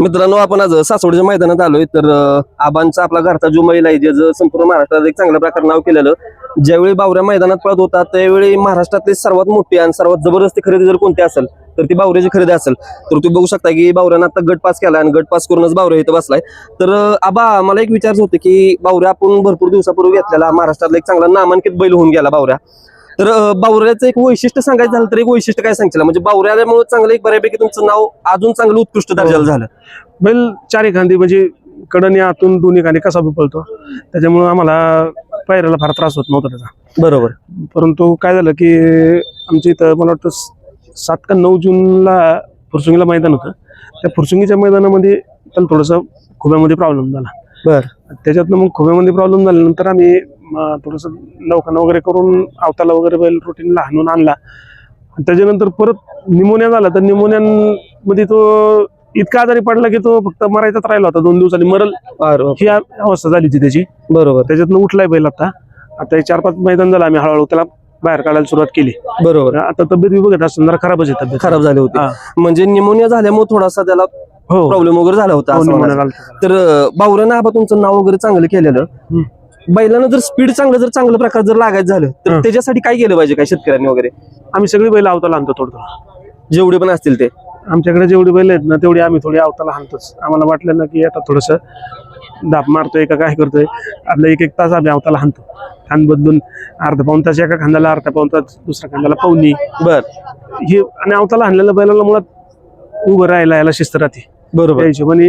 मित्रांनो आपण आज सासवडच्या मैदानात आलोय. तर आबांचा आपला घरचा जो महिला आहे जे संपूर्ण महाराष्ट्रात एक चांगल्या प्रकारे नाव केलेलं ज्यावेळी बावऱ्या मैदानात पळत होता त्यावेळी महाराष्ट्रातली सर्वात मोठी आणि सर्वात जबरदस्ती खरेदी जर कोणती असेल तर ती बावऱ्याची खरेदी असेल. तर तुम्ही बघू शकता की बावऱ्यानं आता गट पास केला आणि गट पास करूनच बावऱ्या इथं बसलाय. तर आबा मला एक विचारच होतं की बावऱ्या आपण भरपूर दिवसापूर्वी घेतलेला महाराष्ट्रातला एक चांगला नामांकित बैल होऊन गेला बावऱ्या. तर बावऱ्याचं एक वैशिष्ट्य सांगायचं झालं तर एक वैशिष्ट्य काय सांगशील? म्हणजे बावऱ्यामुळे चांगलं एक बऱ्यापैकी तुमचं नाव अजून चांगलं उत्कृष्ट दर्जाला झालं. बैल चारी खांदी म्हणजे कडनी आतून दोन्ही खांदी कसा बी पळतो त्याच्यामुळं आम्हाला पायऱ्याला फार त्रास होत नव्हता त्याचा. बरोबर. परंतु काय झालं की आमच्या इथं मला वाटतं सात का नऊ जूनला फुरसुंगीला मैदान होतं. त्या फुरसुंगीच्या मैदानामध्ये त्याला थोडंसं खुब्यामध्ये प्रॉब्लेम झाला. बर. त्याच्यातनं मग खुब्यामध्ये प्रॉब्लेम झाल्यानंतर आम्ही थोडंसं दवाखाना वगैरे करून अवताला वगैरे बैल प्रोटीनला हाणून आणला. आणि त्याच्यानंतर परत निमोनिया झाला. तर निमोनियामध्ये तो इतका आजारी पडला की तो फक्त मरायचाच राहिला होता दोन दिवसांनी. मरल ही अवस्था झाली होती त्याची. बरोबर. त्याच्यातनं उठलाय बैल आता. आता हे चार पाच मैदान झालं. आम्ही हळूहळू त्याला बाहेर काढायला सुरुवात केली. बरोबर. आता तब्येत बघत जरा खराबच आहे तब्येत. खराब झाले होते. हा. म्हणजे निमोनिया झाल्यामुळे थोडासा त्याला हो. प्रॉब्लेम वगैरे झाला होता हो, असं. तर अं, बावऱ्यानं आबा तुमचं नाव वगैरे चांगलं केलेलं. बैलानं जर स्पीड चांगलं जर चांगलं प्रकार जर लागायचं झालं तर हं. त्याच्यासाठी काय केलं पाहिजे काय शेतकऱ्यांनी वगैरे? आम्ही सगळी बैल अवताला आणतो थोडं थोडं जेवढे पण असतील ते. आमच्याकडे जेवढी बैल आहेत ना तेवढी आम्ही थोडी अवताला हाणतोच आम्हाला वाटलं ना की आता थोडस दाब मारतोय का काय करतोय आपलं एक एक तास आम्ही अवताला हाणतो खांद बदलून अर्धा पाऊन तास एका खांद्याला अर्धा पाऊन तास दुसऱ्या खांद्याला पाहुणी बर. ही आणि अवताला हाणलेल्या बैलाला मुळात उभं राहायला याला शिस्त राहते. बरोबर. हिशोबाने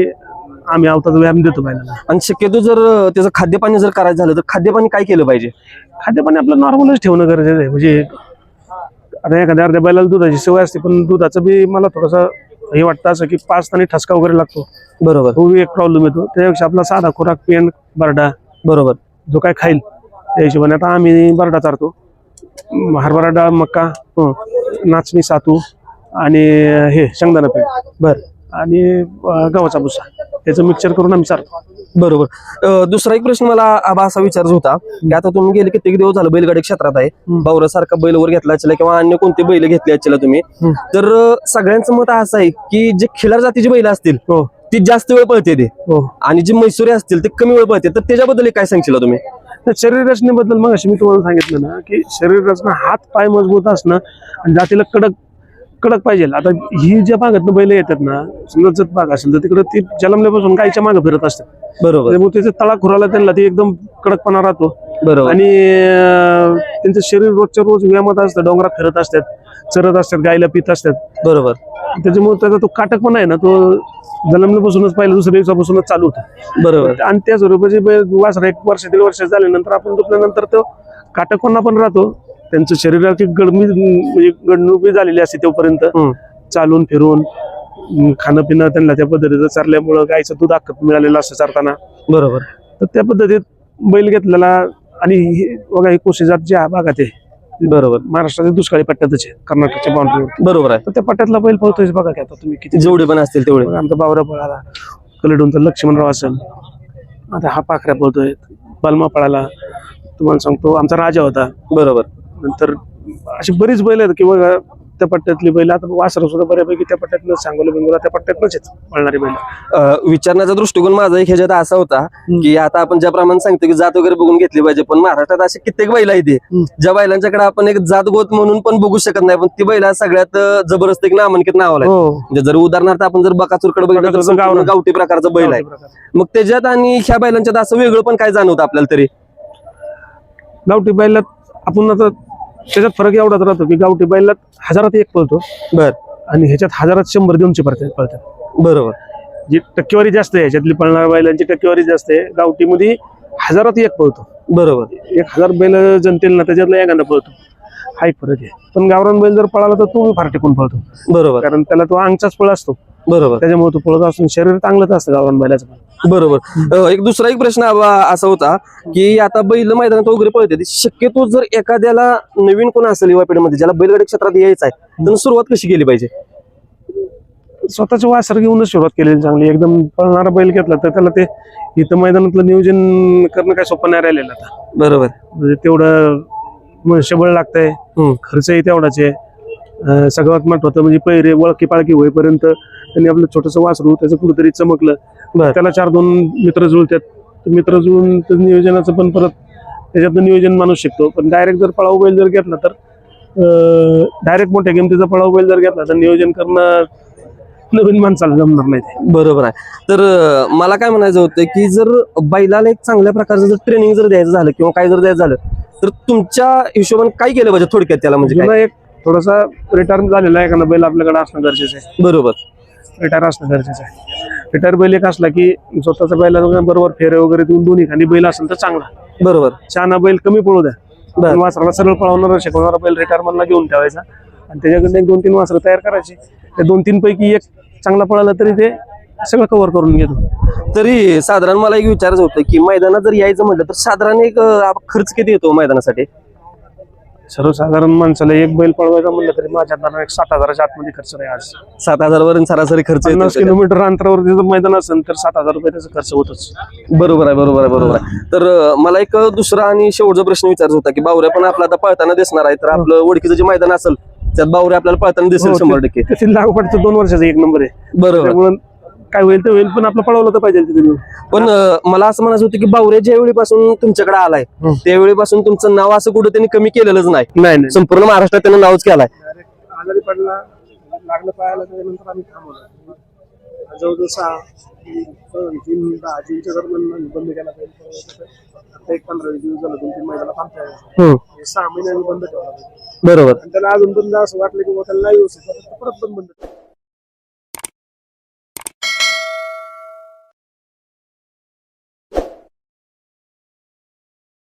आम्ही अवताचा व्यायाम देतो बैलाला आणि शक्यतो जर त्याचं खाद्यपाणी जर करायचं झालं तर खाद्यपाणी काय केलं पाहिजे? खाद्यपाणी आपलं नॉर्मलच ठेवणं गरजेचं आहे. म्हणजे आता एखाद्या अर्ध्या बैलाला दुधाची सवय असते पण दुधाचं बी मला थोडंसं हे वाटतं असं की पाच तानी ठसका वगैरे लागतो. बरोबर. तो बी एक प्रॉब्लेम येतो. त्यापेक्षा आपला साधा खुराक पेन बरडा बरोबर. जो काय खाईल त्या हिशोबाने आता आम्ही बरडा चारतो. हरभरा डाळ मक्का हं, नाचणी सातू आणि हे शेंगदाणा पीठ. बर. आणि अं, गव्हाचा भुसा. त्याचं मिक्सर करून आम्ही बरोबर. दुसरा एक प्रश्न मला आबा असा विचारायचा होता की आता तुम्ही गेले कित्येक दिवस झालं बैलगाडी क्षेत्रात आहे. हम्म. सारखा बैल वर घेतला असेल किंवा अन्य कोणते बैल घेतले असेल तुम्ही. तर सगळ्यांचं मत असं आहे की जे खिलार जातीची बैल असतील हो. ती जास्त वेळ पळते ते. हो. आणि जे मैसुरी असतील ते कमी वेळ पळते. तर त्याच्याबद्दल काय सांगशील तुम्ही? तर शरीर रचनेबद्दल मग अशी मी तुम्हाला सांगितलं ना की शरीर रचना हात पाय मजबूत असणं आणि जातीला कडक कडक पाहिजे. आता ही ज्या भागातनं बैल येतात ना समजा जत भाग असेल तर तिकडे ती जन्मल्यापासून गायच्या मागे फिरत असतात बरोबर. त्यामुळे त्याचे तळा खुराला त्यांना ते एकदम कडकपणा राहतो. बरोबर. आणि अं, त्यांचं शरीर रोजच्या रोज व्यायामात असतं डोंगरात फिरत असतात चरत असतात गायला पित असतात. बरोबर. त्याच्यामुळे त्याचा तो काटकपणा आहे ना तो जन्मल्यापासूनच पहिल्या दुसऱ्या दिवसापासूनच चालू होतो. बरोबर. आणि त्या स्वरूपाचे बैल वासरा एक वर्ष दीड वर्ष झाल्यानंतर आपण दुखल्यानंतर तो काटकपणा पण राहतो. त्यांचं शरीराची गडमी म्हणजे गडणुकी झालेली असते तोपर्यंत. चालून फिरून खाणं पिणं त्यांना त्या पद्धतीचं चारल्यामुळं गायचं दूध अख्खं मिळालेलं असतं चारताना. बरोबर. तर त्या पद्धतीत बैल घेतलेला आणि हे बघा ही कोशीजात ज्या भागात आहे बरोबर. महाराष्ट्राच्या दुष्काळी पट्ट्यातच आहे कर्नाटकच्या बाउंड्रीवर बरोबर आहे. तर त्या पट्ट्यातला बैल पळतोय बघा की आता तुम्ही किती जेवढे पण असतील तेवढे. आमचा बावरा पळाला कलडूनचा लक्ष्मणराव असेल आता हा पाखऱ्या पळतोय बलमा पळाला. तुम्हाला सांगतो आमचा राजा होता. बरोबर. नंतर अशी बरीच बैल आहेत किंवा त्या पट्ट्यातली बैल आता वासर सुद्धा बऱ्यापैकी त्या पट्ट्यातनं सांगोला बिंगोला त्या पट्ट्यातनंच आहेत पळणारी बैल. अं, विचारण्याचा दृष्टिकोन माझा एक ह्याच्यात असा होता की आता आपण ज्याप्रमाणे सांगतो की जात वगैरे बघून घेतली पाहिजे पण महाराष्ट्रात असे कित्येक बैल आहेत हम्म. ज्या बैलांच्याकडे आपण एक जात गोत म्हणून पण बघू शकत नाही पण ती बैल आज सगळ्यात अं, जबरदस्त एक नामांकित नाव आहे हो. म्हणजे जर उदाहरणार्थ आपण जर बकासूरकडे बघितलं तर बकासूरचं गावरान. संपूर्ण गावठी प्रकारचा बैल आहे. मग त्याच्यात आणि ह्या बैलांच्यात असं वेगळं पण काय जाणवतं आपल्याला तरी? गावठी बैलात आपण आता त्याच्यात फरक एवढाच राहतो की गावठी बैलात हजारात एक पळतो. बर. आणि ह्याच्यात हजारात शंभर दोनशे पळतात पळतात. बरोबर. जी टक्केवारी जास्त आहे ह्याच्यातली पळणाऱ्या बैलांची टक्केवारी जास्त आहे गावठीमध्ये हजारात एक पळतो. बरोबर. एक हजार बैल जनतेल ना त्याच्यातला एखादा पळतो. हा एक फरक आहे. पण गावरान बैल जर पळाला तर तो फार टिकून पळतो. बरोबर. कारण त्याला तो अंगचाच पळ असतो. बरोबर. त्याच्यामुळे तो पळत असून शरीर चांगलंच असतं गावरान बैलाचं बरोबर. एक दुसरा एक प्रश्न असा होता की आता बैल मैदानात वगैरे पळते ती शक्यतो जर एखाद्याला नवीन कोण असेल युवा पिढीमध्ये ज्याला बैलगाडी क्षेत्रात यायचं आहे तर सुरुवात कशी केली पाहिजे? स्वतःचं वासर घेऊनच सुरुवात केलेली चांगली. एकदम पळणारा बैल घेतला तर त्याला ते इथं मैदानातलं नियोजन करणं काय सोपं नाही राहिलेलं आता. बरोबर. म्हणजे तेवढं मनुष्यबळ लागतंय. खर्चही तेवढाच आहे सगळ्यात महत्वाचं म्हणजे पैरे वळकी पाळकी होईपर्यंत त्यांनी आपलं छोटंसं वासरू त्याचं कुठेतरी चमकलं. त्याला चार दोन मित्र जुळतात मित्र जुळून नियोजनाचं पण परत त्याच्यातनं नियोजन माणूस शिकतो पण डायरेक्ट जर पळाऊ बैल जर घेतला तर डायरेक्ट मोठ्या किमतीचा पळाऊ बैल जर घेतला तर नियोजन करणं नवीन माणसाला जमणार नाही ते. बरोबर आहे तर मला काय म्हणायचं होतं की जर बैलाला एक चांगल्या प्रकारचं जर ट्रेनिंग जर द्यायचं झालं किंवा काय जर द्यायचं झालं तर तुमच्या हिशोबाने काय केलं पाहिजे थोडक्यात त्याला? म्हणजे काय? एक थोडासा रिटायर झालेला आहे एखादा बैल आपल्याकडे असणं गरजेचं आहे. बरोबर. रिटायर असणं गरजेचं आहे. रिटायर बैल एक असला की स्वतःचा बैला बरोबर फेरे वगैरे देऊन दोन्ही खाली बैल असेल तर चांगला. बरोबर. शहाणा बैल कमी पळू द्या. बर. पण वासराला सरळ पळवणारा शिकवणारा बैल रिटायर मधला घेऊन ठेवायचा. आणि त्याच्याकडनं एक दोन तीन वासरं तयार करायची. त्या दोन तीन पैकी एक चांगला पळाला तरी ते सगळं कव्हर करून घेतो. तरी साधारण मला एक विचारायचं होतं की मैदानात जर यायचं म्हटलं तर साधारण एक अं, खर्च किती येतो मैदानासाठी? सर्वसाधारण माणसाला एक बैल पळवायचा म्हणलं तरी माझ्या अंदाजाने एक सात हजाराच्या आतमध्ये खर्च नाही आज. सात हजार वरून सरासरी खर्च येतो पन्नास किलोमीटर अंतरावर जर मैदान असेल तर सात हजार रुपये त्याचा खर्च होतच. बरोबर आहे बरोबर आहे बरोबर आहे. तर अं, मला एक दुसरा आणि शेवटचा प्रश्न विचारायचा होता की बावऱ्या पण आपला आता पळताना दिसणार आहे तर आपलं ओळखीचं जे मैदान असेल त्यात बावऱ्या आपल्याला पळताना दिसेल हो, शंभर टक्के. त्याची लागवडचं दोन वर्षाचा एक नंबर आहे. बरोबर. त्यामुळे काय होईल ते होईल पण आपलं पळवलं तर पाहिजे तिथे नेऊन. पण अं, मला असं म्हणायचं होतं की बावऱ्या ज्या वेळीपासून तुमच्याकडे आलाय हं. त्यावेळीपासून तुमचं नाव असं कुठं त्यांनी कमी केलेलंच नाही नाही नाही संपूर्ण महाराष्ट्रात त्यानं नावच केलाय आजारी पडला लागलं पाहायला त्याच्यानंतर आम्ही थांबवलं जवळजवळ सहा तीन तीन दहा जूनच्या दरम्यान आम्ही बंद केला पाहिजे आता एक पंधरा वीस दिवस झालं दोन तीन महिन्याला थांबता. हे सहा महिन्यांनी बंद ठेवला पाहिजे. बरोबर आणि त्याला अजून पण असं वाटलं की बुवा त्याला नाही व्यवस्थित वाटत, तर परत बंद बंद